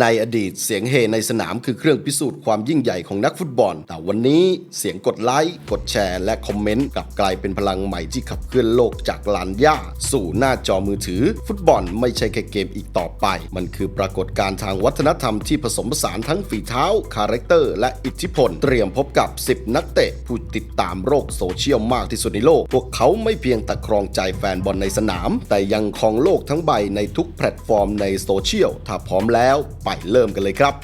ในอดีตเสียงเฮในสนามคือเครื่องพิสูจน์ความยิ่งใหญ่ของนักฟุตบอล แต่วันนี้เสียงกดไลค์ กดแชร์ และคอมเมนต์กลับกลายเป็นพลังใหม่ที่ขับเคลื่อนโลกจากลานหญ้า สู่หน้าจอมือถือ ฟุตบอลไม่ใช่แค่เกมอีกต่อไป มันคือปรากฏการณ์ทางวัฒนธรรมที่ผสมผสานทั้งฝีเท้า คาแรคเตอร์ และอิทธิพล เตรียมพบกับ 10 นักเตะผู้ติดตามโลกโซเชียลมากที่สุดในโลก พวกเขาไม่เพียงแต่ครองใจแฟนบอลในสนาม แต่ยังครองโลกทั้งใบในทุกแพลตฟอร์มในโซเชียลถ้าพร้อมแล้วไปเริ่มกันเลยครับ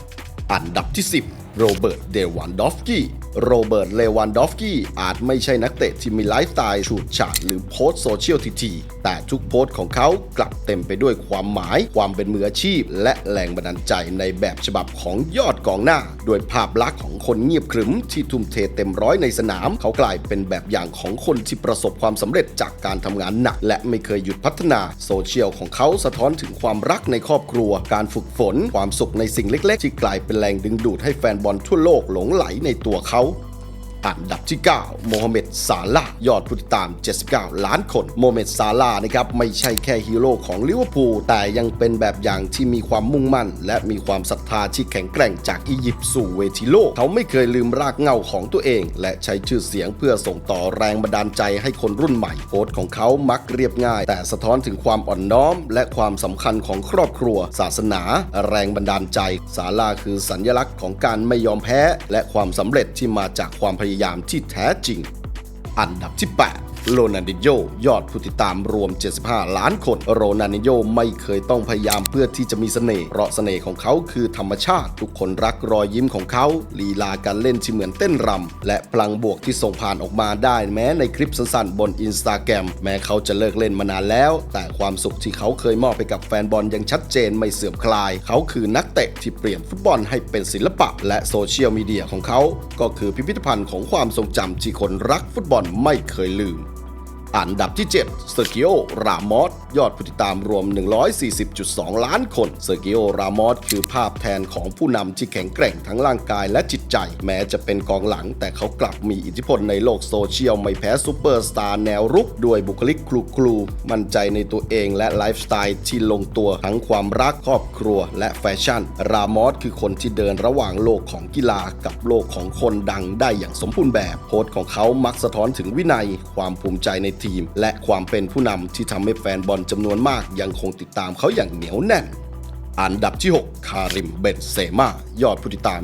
อันดับที่ 10 โรเบิร์ต เดวันดอฟกี้ โรเบิร์ต เลวันดอฟกี้อาจไม่ใช่นักเตะที่มีไลฟ์สไตล์ฉูดฉาดหรือโพสโซเชียลทีๆแต่ทุกโพสของเขากลับเต็มไปด้วยความหมาย ความเป็นมืออาชีพ และแรงบันดาลใจในแบบฉบับของยอดกองหน้า โดยภาพลักษณ์ของคนเงียบขรึมที่ทุ่มเทเต็มร้อยในสนาม เขากลายเป็นแบบอย่างของคนที่ประสบความสำเร็จจากการทำงานหนัก และไม่เคยหยุดพัฒนาโซเชียลของเขาสะท้อนถึงความรักในครอบครัว การฝึกฝน ความสุขในสิ่งเล็ก ๆ ที่กลายเป็นแรงดึงดูดให้แฟนบอลทั่วโลกหลงไหลในตัวเขา อันดับที่ 9 โมฮัมเหม็ดซาลายอดผู้ติดตาม 79 ล้านคน โมฮัมเหม็ดซาลานะครับไม่ใช่แค่ฮีโร่ของลิเวอร์พูลแต่ยังเป็นแบบอย่างที่มีความมุ่งมั่น และมีความศรัทธาที่แข็งแกร่งจากอียิปต์สู่เวทีโลก เขาไม่เคยลืมรากเหง้าของตัวเอง และใช้ชื่อเสียงเพื่อส่งต่อแรงบันดาลใจให้คนรุ่นใหม่โพสต์ของเขามักเรียบง่าย แต่สะท้อนถึงความอ่อนน้อม และความสำคัญของครอบครัว ศาสนา แรงบันดาลใจซาลาคือสัญลักษณ์ของการไม่ยอมแพ้ และความสำเร็จที่มาจากความพยายามยามที่แท้จริง อันดับที่ 8 โรนัลดิโยยอดผู้ติดตามรวม 75 ล้านคน โรนัลดิโยไม่เคยต้องพยายามเพื่อที่จะมีเสน่ห์เพราะเสน่ห์ของเขาคือธรรมชาติ ทุกคนรักรอยยิ้มของเขาลีลาการเล่นที่เหมือนเต้นรำและพลังบวกที่ส่งผ่านออกมาได้แม้ในคลิปสั้นๆ บนอินสตาแกรมแม้เขาจะเลิกเล่นมานานแล้ว แต่ความสุขที่เขาเคยมอบให้กับแฟนบอลยังชัดเจนไม่เสื่อมคลาย เขาคือนักเตะที่เปลี่ยนฟุตบอลให้เป็นศิลปะ และโซเชียลมีเดียของเขา ก็คือพิพิธภัณฑ์ของความทรงจำที่คนรักฟุตบอลไม่เคยลืม อันดับที่ 7 เซอร์กิโอ รามอส ยอดผู้ติดตามรวม 140.2 ล้านคน เซอร์กิโอ รามอส คือภาพแทนของผู้นำที่แข็งแกร่งทั้งร่างกายและจิตใจ แม้จะเป็นกองหลัง แต่เขากลับมีอิทธิพลในโลกโซเชียล ไม่แพ้ซูเปอร์สตาร์แนวรุก ด้วยบุคลิกครูครูมั่นใจในตัวเองและไลฟ์สไตล์ที่ลงตัวทั้งความรักครอบครัว และแฟชั่น รามอสคือคนที่เดินระหว่างโลกของกีฬากับโลกของคนดังได้อย่างสมบูรณ์แบบโพสต์ของเขามักสะท้อนถึงวินัย ความภูมิใจในทีม และความเป็นผู้นำที่ทำให้แฟนบอลจำนวนมากยังคงติดตามเขาอย่างเหนียวแน่น อันดับที่ 6 คาริม เบนเซม่ายอดผู้ติดตาม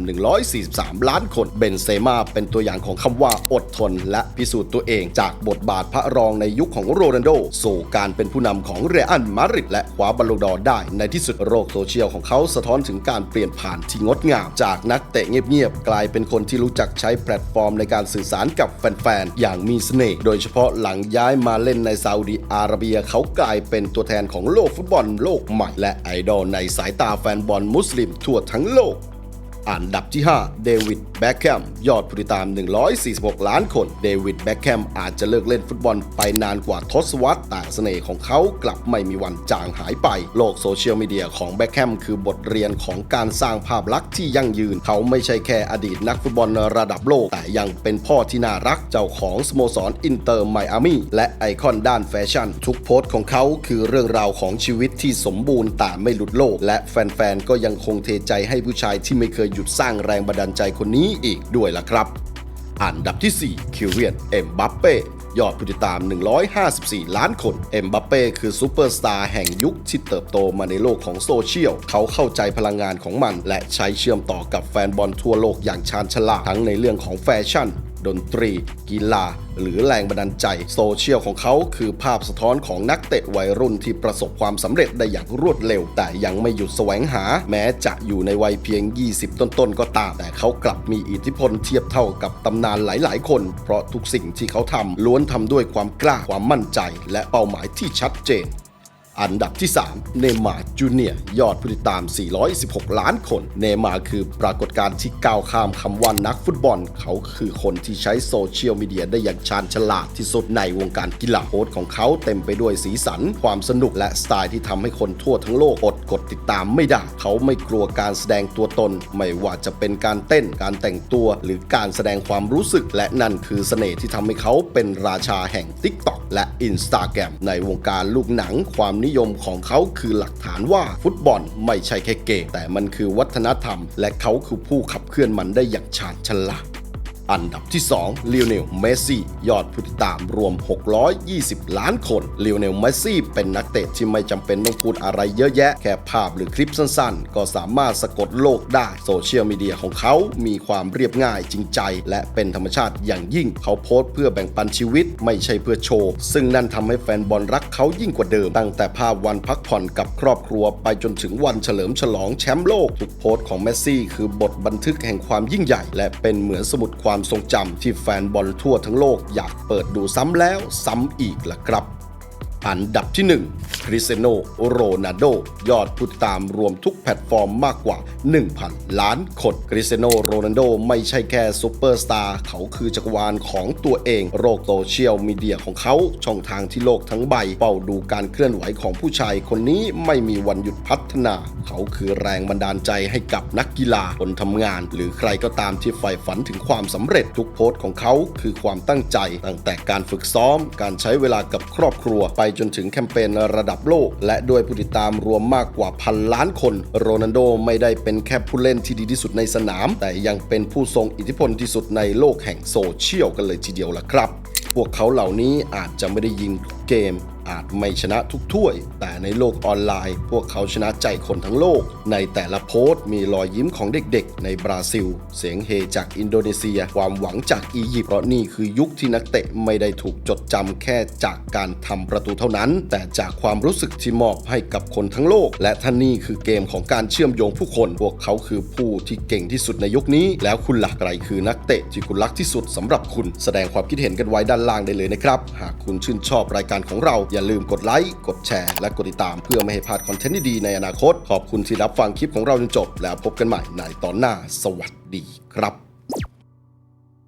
143 ล้านคน เบนเซม่าเป็นตัวอย่างของคำว่าอดทน และพิสูจน์ตัวเองจากบทบาทพระรองในยุคของโรนัลโด สู่การเป็นผู้นำของเรอัลมาดริดและคว้าบอลลูดอได้ ในที่สุดโลกโซเชียลของเขาสะท้อนถึงการเปลี่ยนผ่านที่งดงาม จากนักเตะเงียบๆ กลายเป็นคนที่รู้จักใช้แพลตฟอร์มในการสื่อสารกับแฟนๆ อย่างมีเสน่ห์ โดยเฉพาะหลังย้ายมาเล่นในซาอุดิอาระเบีย เขากลายเป็นตัวแทนของโลกฟุตบอลโลกใหม่และไอดอลในสายตาแฟนบอลมุสลิมทั่วทั้งโลก อันดับที่ 5 เดวิด แบ็คแคม ยอดผู้ติดตาม 146 ล้านคน เดวิด แบ็คแคม อาจจะเลิกเล่นฟุตบอลไปนานกว่าทศวรรษ แต่เสน่ห์ของเขากลับไม่มีวันจางหายไป โลกโซเชียลมีเดียของแบ็คแคมคือบทเรียนของการสร้างภาพลักษณ์ที่ยั่งยืน เขาไม่ใช่แค่อดีตนักฟุตบอลระดับโลก แต่ยังเป็นพ่อที่น่ารัก เจ้าของสโมสรอินเตอร์ไมอามีและไอคอนด้านแฟชั่น ทุกโพสต์ของเขาคือเรื่องราวของชีวิตที่สมบูรณ์แต่ไม่หลุดโลก และแฟนๆ ก็ยังคงเทใจให้ผู้ชายที่ไม่เคยหยุดสร้างแรงบันดาลใจคนนี้อีกด้วยล่ะครับ อันดับที่ 4 คิวเวียน เอ็มบัปเป้ ยอดผู้ติดตาม 154 ล้านคน เอ็มบัปเป้คือซูเปอร์สตาร์แห่งยุคที่เติบโตมาในโลกของโซเชียล เขาเข้าใจพลังงานของมัน และใช้เชื่อมต่อกับแฟนบอลทั่วโลกอย่างชาญฉลาดทั้งในเรื่องของแฟชั่น ดนตรี กีฬา หรือแรงบันดาลใจ โซเชียลของเขาคือภาพสะท้อนของนักเตะวัยรุ่นที่ประสบความสำเร็จได้อย่างรวดเร็ว แต่ยังไม่หยุดแสวงหา แม้จะอยู่ในวัยเพียง 20 ต้นๆ ก็ตาม แต่เขากลับมีอิทธิพลเทียบเท่ากับตำนานหลายๆ คน เพราะทุกสิ่งที่เขาทำล้วนทำด้วยความกล้าความมั่นใจ และเป้าหมายที่ชัดเจน อันดับที่ 3 เนมาจูเนียยอดผู้ติดตาม 416 ล้านคน เนมาคือปรากฏการณ์ที่ก้าวข้ามคำว่านักฟุตบอล เขาคือคนที่ใช้โซเชียลมีเดียได้อย่างชาญฉลาดที่สุดในวงการกีฬาโพสของเขาเต็มไปด้วยสีสัน ความสนุกและสไตล์ที่ทำให้คนทั่วทั้งโลกอดกดติดตามไม่ได้ เขาไม่กลัวการแสดงตัวตน ไม่ว่าจะเป็นการเต้นการแต่งตัว หรือการแสดงความรู้สึก และนั่นคือเสน่ห์ที่ทำให้เขาเป็นราชาแห่ง TikTok และ Instagram ในวงการลูกหนังความนินิยมของเขาคือหลักฐานว่าฟุตบอลไม่ใช่แค่เกมแต่มันคือวัฒนธรรม และเขาคือผู้ขับเคลื่อนมันได้อย่างชาญฉลาด อันดับที่2ลิโอเนลเมสซี่ยอดผู้ติดตามรวม 620 ล้านคนลิโอเนลเมสซี่เป็นนักเตะที่ไม่จำเป็นต้องพูดอะไรเยอะแยะ แค่ภาพหรือคลิปสั้นๆ ก็สามารถสะกดโลกได้ โซเชียลมีเดียของเขามีความเรียบง่ายจริงใจ และเป็นธรรมชาติอย่างยิ่งเขาโพสต์เพื่อแบ่งปันชีวิตไม่ใช่เพื่อโชว์ ซึ่งนั่นทำให้แฟนบอลรักเขายิ่งกว่าเดิม ตั้งแต่ภาพวันพักผ่อนกับครอบครัวไปจนถึงวันเฉลิมฉลองแชมป์โลกทุกโพสต์ของเมสซี่คือบทบันทึกแห่งความยิ่งใหญ่ และเป็นเหมือนสมุดความทรงจำที่แฟนบอลทั่วทั้งโลกอยากเปิดดูซ้ำแล้วซ้ำอีกล่ะครับ อันดับที่1คริสเตโนโรนัลโด ยอดผู้ติดตามรวมทุกแพลตฟอร์มมากกว่า 1,000 ล้านคนคริสเตโนโรนัลโดไม่ใช่แค่ซูเปอร์สตาร์เขาคือจักรวาลของตัวเอง โลกโซเชียลมีเดียของเขาช่องทางที่โลกทั้งใบเป้าดูการเคลื่อนไหวของผู้ชายคนนี้ไม่มีวันหยุดพัฒนา เขาคือแรงบันดาลใจให้กับนักกีฬาคนทำงาน หรือใครก็ตามที่ใฝ่ฝันถึงความสำเร็จทุกโพสต์ของเขาคือความตั้งใจ ตั้งแต่การฝึกซ้อม การใช้เวลากับครอบครัวไปจนถึงแคมเปญระดับโลก และด้วยผู้ติดตามรวมมากกว่าพันล้านคน โรนัลโดไม่ได้เป็นแค่ผู้เล่นที่ดีที่สุดในสนาม แต่ยังเป็นผู้ทรงอิทธิพลที่สุดในโลกแห่งโซเชียลกันเลยทีเดียวล่ะครับ พวกเขาเหล่านี้อาจจะไม่ได้ยิงเกม อาจไม่ชนะทุกถ้วย แต่ในโลกออนไลน์ พวกเขาชนะใจคนทั้งโลก ในแต่ละโพสต์มีรอยยิ้มของเด็กๆ ในบราซิล เสียงเฮจากอินโดนีเซีย ความหวังจากอียิปต์เพราะนี่คือยุคที่นักเตะไม่ได้ถูกจดจำแค่จากการทำประตูเท่านั้น แต่จากความรู้สึกที่มอบให้กับคนทั้งโลก และท่านี่คือเกมของการเชื่อมโยงผู้คน พวกเขาคือผู้ที่เก่งที่สุดในยุคนี้ แล้วคุณหลักใครคือนักเตะที่คุณรักที่สุดสำหรับคุณ แสดงความคิดเห็นกันไว้ด้านล่างได้เลยนะครับ หากคุณชื่นชอบรายการของเราอย่าลืมกดไลค์กดแชร์และกดติดตามเพื่อไม่ให้พลาดคอนเทนต์ดีๆในอนาคต ขอบคุณที่รับฟังคลิปของเราจนจบ แล้วพบกันใหม่ในตอนหน้า สวัสดีครับ